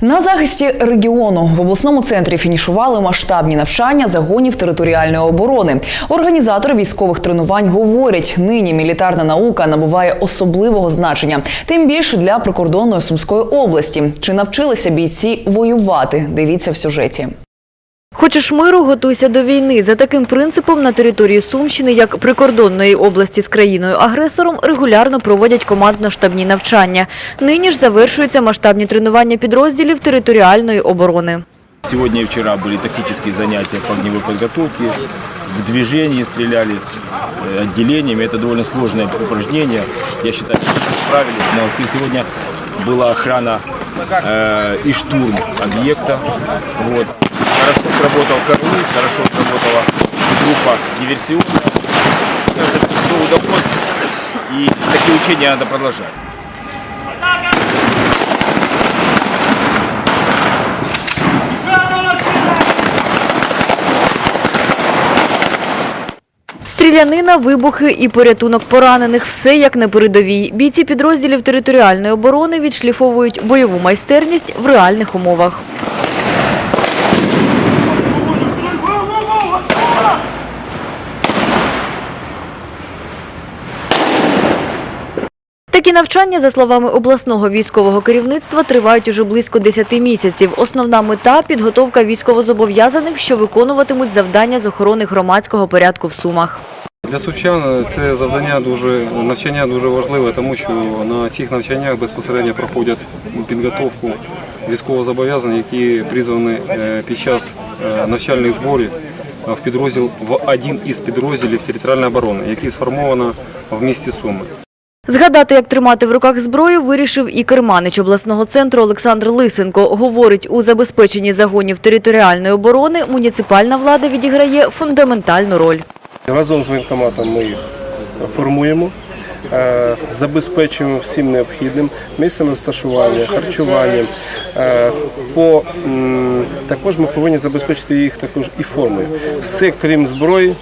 На захисті регіону в обласному центрі фінішували масштабні навчання загонів територіальної оборони. Організатори військових тренувань говорять, нині мілітарна наука набуває особливого значення, тим більше для прикордонної Сумської області. Чи навчилися бійці воювати? Дивіться в сюжеті. Хочеш миру, готуйся до війни. За таким принципом на території Сумщини, як прикордонної області з країною-агресором, регулярно проводять командно-штабні навчання. Нині ж завершуються масштабні тренування підрозділів територіальної оборони. Сегодня и вчера были тактические занятия по огневой подготовке, в движении стреляли э, отделениями. Это довольно сложное упражнение. Я считаю, что все справились, молодцы. Сегодня была охрана э, и штурм объекта. Вот. Хорошо сработал караул, хорошо сработала группа диверсионная. Кажется, что все удалось. И такие учения надо продолжать. Стрілянина, вибухи і порятунок поранених – все як на передовій. Бійці підрозділів територіальної оборони відшліфовують бойову майстерність в реальних умовах. Такі навчання, за словами обласного військового керівництва, тривають уже близько 10 місяців. Основна мета – підготовка військовозобов'язаних, що виконуватимуть завдання з охорони громадського порядку в Сумах. Для сумчан це завдання дуже навчання дуже важливе, тому що на цих навчаннях безпосередньо проходять підготовку військовозобов'язаних, які призвані е, під час е, навчальних зборів в підрозділ в один із підрозділів територіальної оборони, який сформовано в місті Суми. Згадати, як тримати в руках зброю, вирішив і керманич обласного центру Олександр Лисенко. Говорить, у забезпеченні загонів територіальної оборони муніципальна влада відіграє фундаментальну роль. Разом з воєнкоматом ми їх формуємо, е, забезпечуємо всім необхідним місцем розташування, харчуванням. Е, також ми повинні забезпечити їх також і формою. Все крім зброї.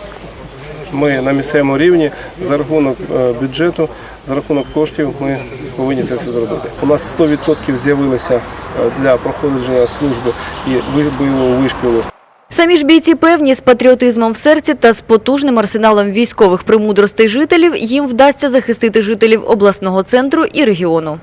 Ми на місцевому рівні за рахунок е, бюджету, за рахунок коштів ми повинні це все зробити. У нас 100% з'явилося е, для проходження служби і бойового вишколу Самі ж бійці певні, з патріотизмом в серці та з потужним арсеналом військових примудростей жителів їм вдасться захистити жителів обласного центру і регіону.